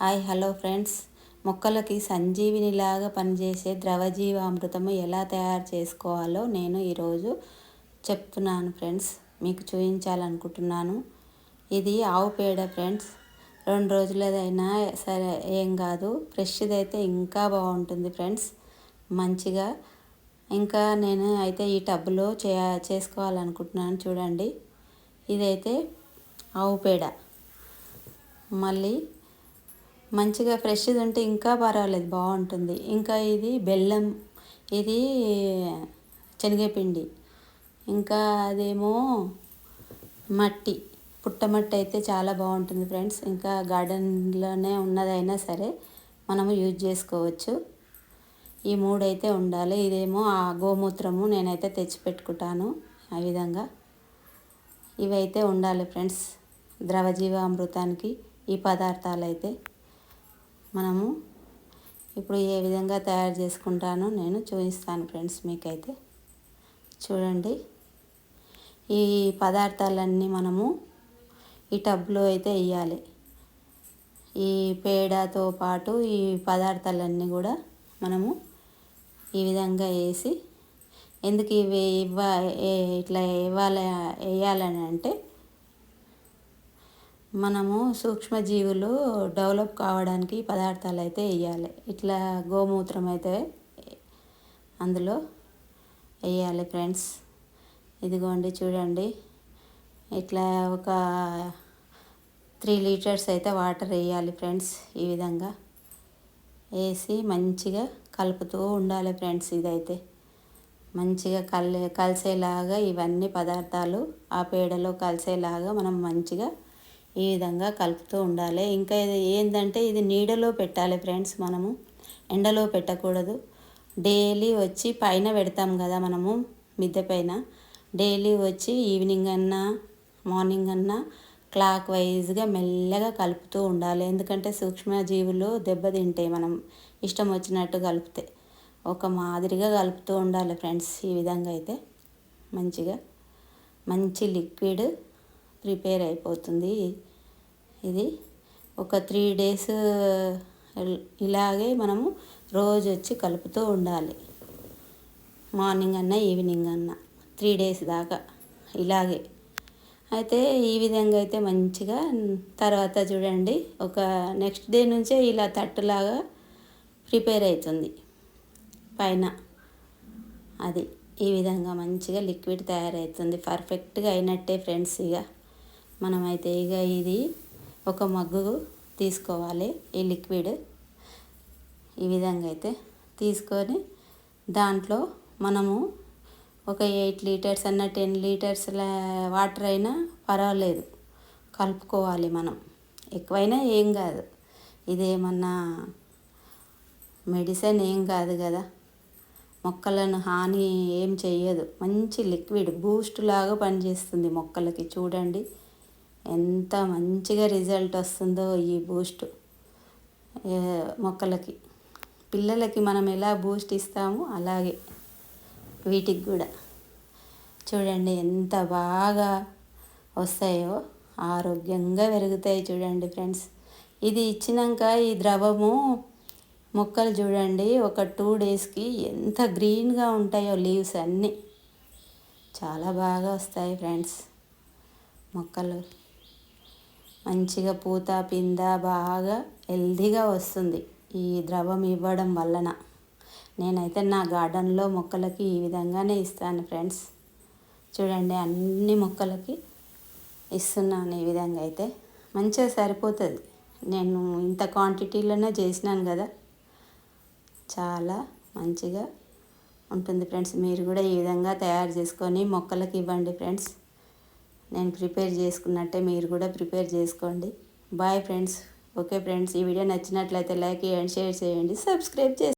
Hi hello friends. మొక్కలకి సంజీవినిలాగా పనిచేసే ద్రవజీవామృతము ఎలా తయారు చేసుకోవాలో నేను ఈరోజు చెప్తున్నాను ఫ్రెండ్స్. మీకు చూపించాలనుకుంటున్నాను. ఇది ఆవు పేడ ఫ్రెండ్స్. రెండు రోజులదైనా సరే ఏం కాదు. ఫ్రెష్ది అయితే ఇంకా బాగుంటుంది ఫ్రెండ్స్. మంచిగా. ఇంకా నేను అయితే ఈ టబ్లో చే చేసుకోవాలనుకుంటున్నాను చూడండి. ఇదైతే ఆవు పేడ. మళ్ళీ మంచిగా ఫ్రెష్ది ఉంటే ఇంకా పర్వాలేదు బాగుంటుంది. ఇంకా ఇది బెల్లం ఇది శనగపిండి. ఇంకా అదేమో మట్టి పుట్టమట్టి అయితే చాలా బాగుంటుంది ఫ్రెండ్స్. ఇంకా గార్డెన్లోనే ఉన్నదైనా సరే మనము యూజ్ చేసుకోవచ్చు. ఈ మూడైతే ఉండాలి. ఇదేమో ఆ గోమూత్రము నేనైతే తెచ్చిపెట్టుకుంటాను ఆ విధంగా. ఇవైతే ఉండాలి ఫ్రెండ్స్ ద్రవజీవామృతానికి ఈ పదార్థాలు అయితే మనము ఇప్పుడు ఏ విధంగా తయారు చేసుకుంటానో నేను చూపిస్తాను ఫ్రెండ్స్ మీకైతే. చూడండి. ఈ పదార్థాలన్నీ మనము ఈ టబ్లో అయితే వేయాలి. ఈ పేడతో పాటు ఈ పదార్థాలన్నీ కూడా మనము ఈ విధంగా వేసి ఎందుకు ఇవి ఇవ్వ ఇట్లా ఇవ్వాలి వేయాలని అంటే మనము సూక్ష్మజీవులు డెవలప్ కావడానికి పదార్థాలు అయితే వేయాలి ఇట్లా గోమూత్రం అయితే అందులో వేయాలి ఫ్రెండ్స్. ఇదిగోండి చూడండి. ఇట్లా ఒక త్రీ లీటర్స్ అయితే వాటర్ వేయాలి ఫ్రెండ్స్ ఈ విధంగా. వేసి మంచిగా కలుపుతూ ఉండాలి ఫ్రెండ్స్ ఇదైతే. మంచిగా కల్ కలిసేలాగా ఇవన్నీ పదార్థాలు ఆ పేడలో కలిసేలాగా మనం మంచిగా ఈ విధంగా కలుపుతూ ఉండాలి. ఇంకా ఇది ఏంటంటే ఇది నీడలో పెట్టాలి ఫ్రెండ్స్ మనము. ఎండలో పెట్టకూడదు. డైలీ వచ్చి పైన పెడతాం కదా మనము మిద్దె పైన. డైలీ వచ్చి ఈవినింగ్ అన్నా మార్నింగ్ అన్నా క్లాక్ వైజ్గా మెల్లగా కలుపుతూ ఉండాలి. ఎందుకంటే సూక్ష్మజీవులు దెబ్బతింటాయి మనం. ఇష్టం వచ్చినట్టు కలిపితే. ఒక మాదిరిగా కలుపుతూ ఉండాలి ఫ్రెండ్స్ ఈ విధంగా అయితే. మంచిగా. మంచి లిక్విడ్ ప్రిపేర్ అయిపోతుంది. ఇది ఒక త్రీ డేస్ ఇలాగే మనము రోజు వచ్చి కలుపుతూ ఉండాలి. మార్నింగ్ అన్నా ఈవినింగ్ అన్నా త్రీ డేస్ దాకా ఇలాగే. అయితే ఈ విధంగా అయితే మంచిగా తర్వాత చూడండి ఒక నెక్స్ట్ డే నుంచే ఇలా తట్టులాగా ప్రిపేర్ అవుతుంది పైన అది ఈ విధంగా మంచిగా లిక్విడ్ తయారవుతుంది పర్ఫెక్ట్గా అయినట్టే ఫ్రెండ్స్ ఇక మనమైతే ఇక ఇది ఒక మగ్గు తీసుకోవాలి ఈ లిక్విడ్. ఈ విధంగా అయితే తీసుకొని దాంట్లో మనము ఒక ఎయిట్ లీటర్స్ అన్న టెన్ లీటర్స్ వాటర్ అయినా పర్వాలేదు కలుపుకోవాలి మనం. ఎక్కువైనా ఏం కాదు. ఇదేమన్నా మెడిసిన్ ఏం కాదు కదా. మొక్కలను హాని ఏం చేయదు మంచి లిక్విడ్ బూస్ట్ లాగా పనిచేస్తుంది మొక్కలకి. చూడండి. ఎంత మంచిగా రిజల్ట్ వస్తుందో ఈ బూస్ట్ మొక్కలకి. పిల్లలకి మనం ఎలా బూస్ట్ ఇస్తామో అలాగే వీటికి కూడా. చూడండి ఎంత బాగా వస్తాయో ఆరోగ్యంగా పెరుగుతాయి చూడండి ఫ్రెండ్స్. ఇది ఇచ్చినాక ఈ ద్రవము మొక్కలు చూడండి ఒక టూ డేస్కి ఎంత గ్రీన్గా ఉంటాయో లీవ్స్ అన్నీ. చాలా బాగా వస్తాయి ఫ్రెండ్స్ మొక్కలు. మంచిగా పూత పింద బాగా హెల్దీగా వస్తుంది ఈ ద్రవం ఇవ్వడం వలన. నేనైతే నా గార్డెన్లో మొక్కలకి ఈ విధంగానే ఇస్తాను ఫ్రెండ్స్. చూడండి అన్ని మొక్కలకి ఇస్తున్నాను ఈ విధంగా అయితే. మంచిగా సరిపోతుంది. నేను ఇంత క్వాంటిటీలోనే చేసినాను కదా. చాలా మంచిగా ఉంటుంది ఫ్రెండ్స్. మీరు కూడా ఈ విధంగా తయారు చేసుకొని మొక్కలకి ఇవ్వండి ఫ్రెండ్స్. నేను ప్రిపేర్ చేసుకున్నట్టే మీరు కూడా ప్రిపేర్ చేసుకోండి. Bye friends. ఓకే ఫ్రెండ్స్ ఈ వీడియో నచ్చినట్లయితే లైక్ చేయండి షేర్ చేయండి సబ్స్క్రైబ్ చేసి